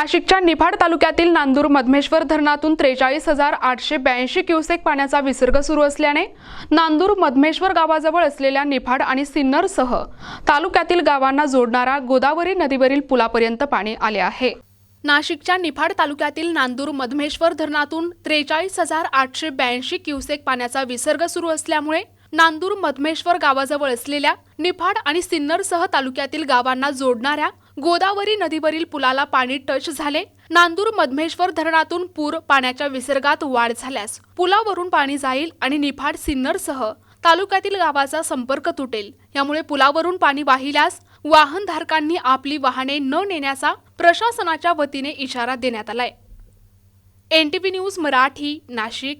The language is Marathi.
नाशिकच्या निफाड तालुक्यातील नांदूर मधमेश्वर धरणातून त्रेचाळीस हजार आठशे ब्याऐंशी क्युसेक पाण्याचा विसर्ग सुरू असल्याने नांदूर मधमेश्वर गावाजवळ असलेल्या निफाड आणि सिन्नरसह तालुक्यातील गावांना जोडणारा गोदावरी नदीवरील पुलापर्यंत पाणी आले आहे. नाशिकच्या निफाड तालुक्यातील नांदूर मधमेश्वर धरणातून त्रेचाळीस हजार आठशे ब्याऐंशी क्युसेक पाण्याचा विसर्ग सुरू असल्यामुळे नांदूर मधमेश्वर गावाजवळ असलेल्या निफाड आणि सिन्नरसह तालुक्यातील गावांना जोडणाऱ्या गोदावरी नदीवरील पुलाला पाणी टच झाले. नांदूर मधमेश्वर धरणातून पूर पाण्याच्या विसर्गात वाढ झाल्यास पुलावरून पाणी जाईल आणि निफाड सिन्नरसह तालुक्यातील गावाचा संपर्क तुटेल. यामुळे पुलावरून पाणी वाहिल्यास वाहनधारकांनी आपली वाहने न नेण्याचा प्रशासनाच्या वतीने इशारा देण्यात आलाय. NTV news Marathi Nashik.